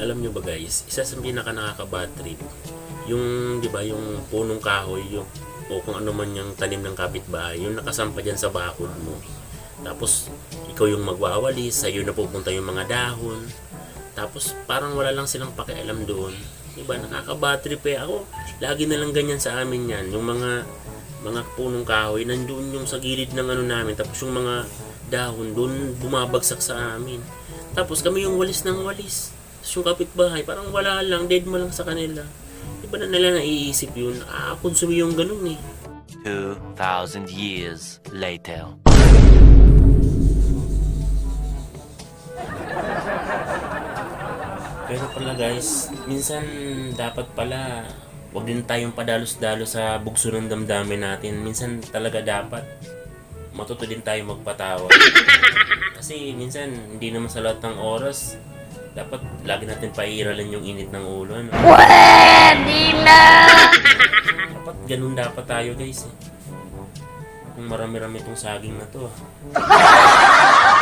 alam nyo ba guys, isa sa pinaka nakaka-bad trip, yung, di ba, yung punong kahoy, yung, o kung ano man yung tanim ng kapitbahay, yung nakasampa dyan sa bakod mo. Tapos, ikaw yung magwawalis, sa'yo na pupunta yung mga dahon. Tapos, parang wala lang silang pakialam doon. Diba, nakaka-bad trip eh. Ako, lagi na lang ganyan sa amin yan. Yung mga, mga punong kahoy, nandun yung sa gilid ng ano namin. Tapos yung mga dahon, doon bumabagsak sa amin. Tapos kami yung walis ng walis. Yung kapitbahay, parang wala lang, dead mo lang sa kanila. Di ba na nila naiisip yun? Ah, konsumi yung ganun eh. 2,000 years later. Pero pala guys, minsan dapat pala wag din tayong padalos-dalos sa bugso ng damdamin natin. Minsan talaga dapat matuto din tayo magpatawa. Kasi minsan hindi naman sa lahat ng oras dapat lagi natin pairalin yung init ng ulo. Ano? Pwede na! Dapat ganun dapat tayo guys eh. Kung marami-rami itong saging na to. ah.